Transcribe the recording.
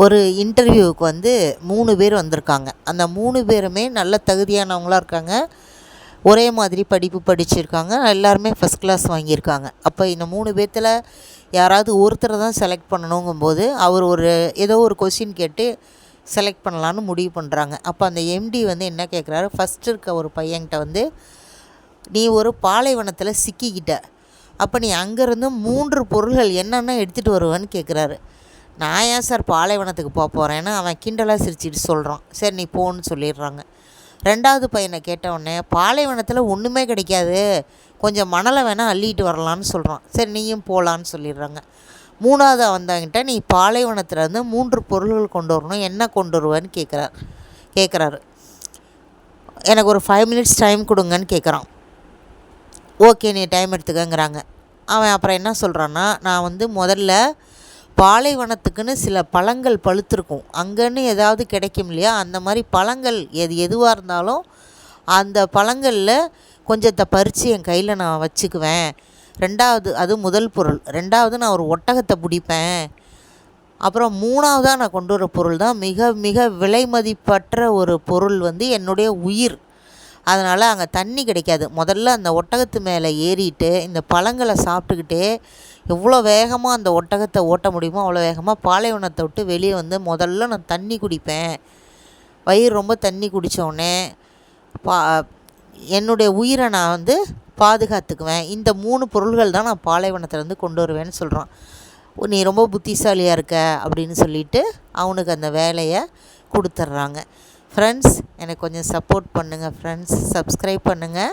ஒரு இன்டர்வியூவுக்கு வந்து மூணு பேர் வந்திருக்காங்க. அந்த மூணு பேருமே நல்ல தகுதியானவங்களாக இருக்காங்க. ஒரே மாதிரி படிப்பு படிச்சிருக்காங்க. எல்லாருமே ஃபஸ்ட் கிளாஸ் வாங்கியிருக்காங்க. அப்போ இந்த மூணு பேர்த்தில் யாராவது ஒருத்தரை தான் செலக்ட் பண்ணணுங்கும்போது அவர் ஒரு ஏதோ ஒரு கொஷின் கேட்டு செலக்ட் பண்ணலான்னு முடிவு பண்ணுறாங்க அப்போ அந்த எம்டி வந்து என்ன கேட்குறாரு ஃபஸ்ட் இருக்க ஒரு பையன்கிட்ட வந்து நீ ஒரு பாலைவனத்தில் சிக்கிக்கிட்ட. அப்போ நீ அங்கேருந்து மூன்று பொருள்கள் என்னென்ன எடுத்துகிட்டு வருவேன்னு கேட்குறாரு நான் ஏன் சார் பாலைவனத்துக்கு போக போகிறேன்னு அவன் கிண்டலாக சிரிச்சிட்டு சொல்கிறான் சரி நீ போன்னு சொல்லிடுறாங்க. ரெண்டாவது பையனை கேட்டவுடனே பாலைவனத்தில் ஒன்றுமே கிடைக்காது. கொஞ்சம் மணலை வேணால் அள்ளிட்டு வரலான்னு சொல்கிறான் சரி நீயும் போகலான்னு சொல்லிடுறாங்க. மூணாவது வந்தவங்கிட்ட நீ பாலைவனத்தில் வந்து மூன்று பொருள்கள் கொண்டு வரணும். என்ன கொண்டு வருவேன்னு கேட்குறாரு கேட்குறாரு எனக்கு ஒரு ஃபைவ் மினிட்ஸ் டைம் கொடுங்கன்னு கேட்குறான் ஓகே நீ டைம் எடுத்துக்கங்கிறாங்க. அவன் அப்புறம் என்ன சொல்கிறான்னா நான் வந்து முதல்ல பாலைவனத்துக்குன்னு சில பழங்கள் பழுத்திருக்கும். அங்கேன்னு ஏதாவது கிடைக்கும் இல்லையா? அந்த மாதிரி பழங்கள் எது எதுவாக இருந்தாலும் அந்த பழங்களில் கொஞ்சத்தை பறித்து என் கையில் நான் வச்சுக்குவேன். ரெண்டாவது அது முதல் பொருள். ரெண்டாவது நான் ஒரு ஒட்டகத்தை பிடிப்பேன். அப்புறம் மூணாவதாக நான் கொண்டு வர பொருள் தான் மிக மிக விலை மதிப்பற்ற ஒரு பொருள் வந்து என்னுடைய உயிர். அதனால் அங்கே தண்ணி கிடைக்காது. முதல்ல அந்த ஒட்டகத்து மேலே ஏறிட்டு இந்த பழங்களை சாப்பிட்டுக்கிட்டே எவ்வளோ வேகமாக அந்த ஒட்டகத்தை ஓட்ட முடியுமோ அவ்வளோ வேகமாக பாலைவனத்தை விட்டு வெளியே வந்து முதல்ல நான் தண்ணி குடிப்பேன். வயிறு ரொம்ப தண்ணி குடித்தோடனே பா என்னுடைய உயிரை நான் வந்து பாதுகாத்துக்குவேன். இந்த மூணு பொருள்கள் தான் நான் பாலைவனத்துலேருந்து கொண்டு வருவேன்னு சொல்கிறான் நீ ரொம்ப புத்திசாலியாக இருக்க அப்படின்னு சொல்லிட்டு அவனுக்கு அந்த வேலையை கொடுத்துட்றாங்க. ஃப்ரெண்ட்ஸ் எனக்கு கொஞ்சம் சப்போர்ட் பண்ணுங்கள் ஃப்ரெண்ட்ஸ் சப்ஸ்கிரைப் பண்ணுங்கள்